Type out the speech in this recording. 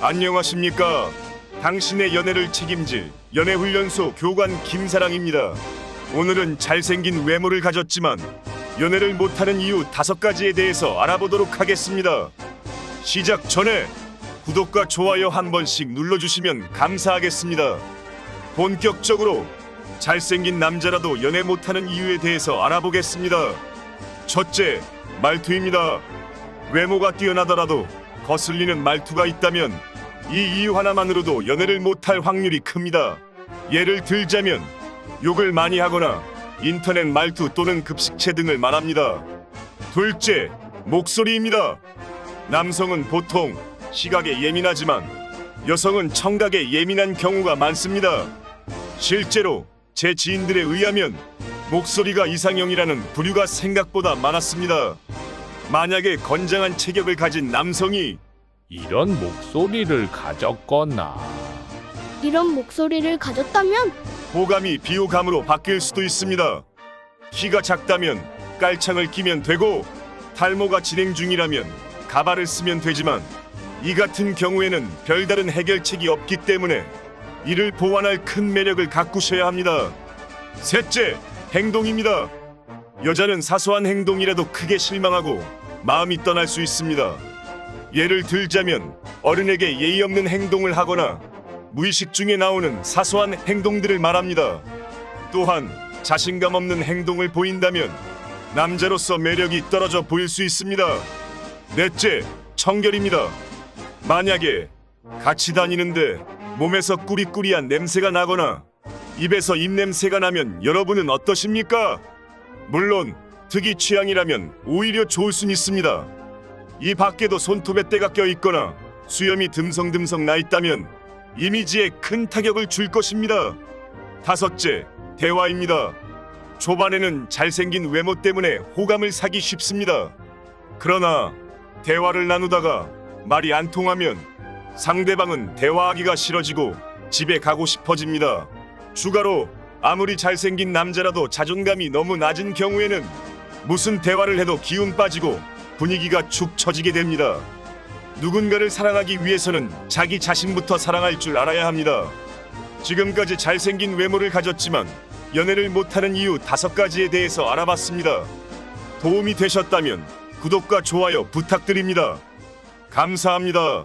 안녕하십니까. 당신의 연애를 책임질 연애훈련소 교관 김사랑입니다. 오늘은 잘생긴 외모를 가졌지만 연애를 못하는 이유 다섯 가지에 대해서 알아보도록 하겠습니다. 시작 전에 구독과 좋아요 한 번씩 눌러주시면 감사하겠습니다. 본격적으로 잘생긴 남자라도 연애 못하는 이유에 대해서 알아보겠습니다. 첫째, 말투입니다. 외모가 뛰어나더라도 거슬리는 말투가 있다면 이 이유 하나만으로도 연애를 못할 확률이 큽니다. 예를 들자면 욕을 많이 하거나 인터넷 말투 또는 급식체 등을 말합니다. 둘째, 목소리입니다. 남성은 보통 시각에 예민하지만 여성은 청각에 예민한 경우가 많습니다. 실제로 제 지인들에 의하면 목소리가 이상형이라는 부류가 생각보다 많았습니다. 만약에 건장한 체격을 가진 남성이 이런 목소리를 가졌거나 이런 목소리를 가졌다면 호감이 비호감으로 바뀔 수도 있습니다. 키가 작다면 깔창을 끼면 되고 탈모가 진행 중이라면 가발을 쓰면 되지만 이 같은 경우에는 별다른 해결책이 없기 때문에 이를 보완할 큰 매력을 가꾸셔야 합니다. 셋째, 행동입니다. 여자는 사소한 행동이라도 크게 실망하고 마음이 떠날 수 있습니다. 예를 들자면 어른에게 예의 없는 행동을 하거나 무의식 중에 나오는 사소한 행동들을 말합니다. 또한 자신감 없는 행동을 보인다면 남자로서 매력이 떨어져 보일 수 있습니다. 넷째, 청결입니다. 만약에 같이 다니는데 몸에서 꾸리꾸리한 냄새가 나거나 입에서 입냄새가 나면 여러분은 어떠십니까? 물론 특이 취향이라면 오히려 좋을 순 있습니다. 이 밖에도 손톱에 때가 껴 있거나 수염이 듬성듬성 나 있다면 이미지에 큰 타격을 줄 것입니다. 다섯째, 대화입니다. 초반에는 잘생긴 외모 때문에 호감을 사기 쉽습니다. 그러나 대화를 나누다가 말이 안 통하면 상대방은 대화하기가 싫어지고 집에 가고 싶어집니다. 추가로 아무리 잘생긴 남자라도 자존감이 너무 낮은 경우에는 무슨 대화를 해도 기운 빠지고 분위기가 축 처지게 됩니다. 누군가를 사랑하기 위해서는 자기 자신부터 사랑할 줄 알아야 합니다. 지금까지 잘생긴 외모를 가졌지만 연애를 못하는 이유 다섯 가지에 대해서 알아봤습니다. 도움이 되셨다면 구독과 좋아요 부탁드립니다. 감사합니다.